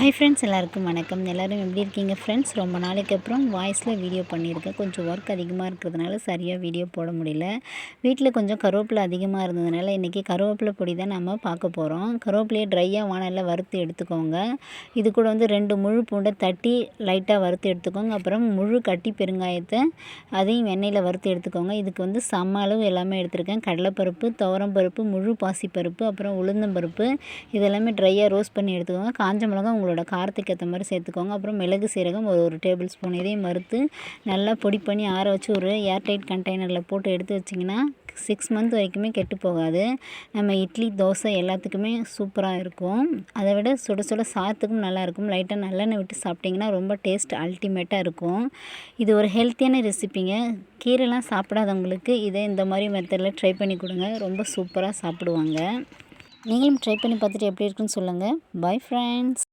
Hi friends எல்லாருக்கும் வணக்கம். எல்லோரும் எப்படி இருக்கீங்க ஃப்ரெண்ட்ஸ் ரொம்ப நாளைக்கு அப்புறம் வாய்ஸில் வீடியோ பண்ணியிருக்கேன். கொஞ்சம் ஒர்க் அதிகமாக இருக்கிறதுனால சரியாக வீடியோ போட முடியல. வீட்டில் கொஞ்சம் கருவேப்பிலை அதிகமாக இருந்ததுனால இன்றைக்கி கருவேப்பிலை பொடி தான் நம்ம பார்க்க போகிறோம் கருவேப்பிலையை ட்ரையாக வானலில் வறுத்து எடுத்துக்கோங்க. இது கூட வந்து ரெண்டு முழு பூண்டை தட்டி லைட்டாக வறுத்து எடுத்துக்கோங்க. அப்புறம் முழு கட்டி பெருங்காயத்தை அதையும் எண்ணெயில் வறுத்து எடுத்துக்கோங்க. இதுக்கு வந்து சம அளவு எல்லாமே எடுத்திருக்கேன். கடலைப்பருப்பு துவரம் பருப்பு முழு பாசிப்பருப்பு அப்புறம் உளுந்தம்பருப்பு இதெல்லாமே ட்ரையாக ரோஸ்ட் பண்ணி எடுத்துக்கோங்க. காஞ்ச மிளகா உங்களோட காரத்துக்கு ஏற்ற மாதிரி சேர்த்துக்கோங்க. அப்புறம் மிளகு சீரகம் ஒரு ஒரு டேபிள் ஸ்பூன் இதையும் மறுத்து நல்லா பொடி பண்ணி ஆற வச்சு ஒரு ஏர்டைட் கண்டெய்னரில் போட்டு எடுத்து வச்சிங்கன்னா சிக்ஸ் மந்த் வரைக்குமே கெட்டு போகாது. நம்ம இட்லி தோசை எல்லாத்துக்குமே சூப்பராக இருக்கும். அதை விட சுட சுட சாத்துக்கும் நல்லாயிருக்கும் லைட்டாக நல்லெண்ணெய் விட்டு சாப்பிட்டிங்கன்னா ரொம்ப டேஸ்ட் அல்டிமேட்டாக இருக்கும். இது ஒரு ஹெல்த்தியான ரெசிப்பிங்க கீரைலாம் சாப்பிடாதவங்களுக்கு இதை இந்த மாதிரி மெத்தடில் ட்ரை பண்ணி கொடுங்க. ரொம்ப சூப்பராக சாப்பிடுவாங்க. நீங்களும் ட்ரை பண்ணி பார்த்துட்டு எப்படி இருக்குன்னு சொல்லுங்கள் பை ஃப்ரெண்ட்ஸ்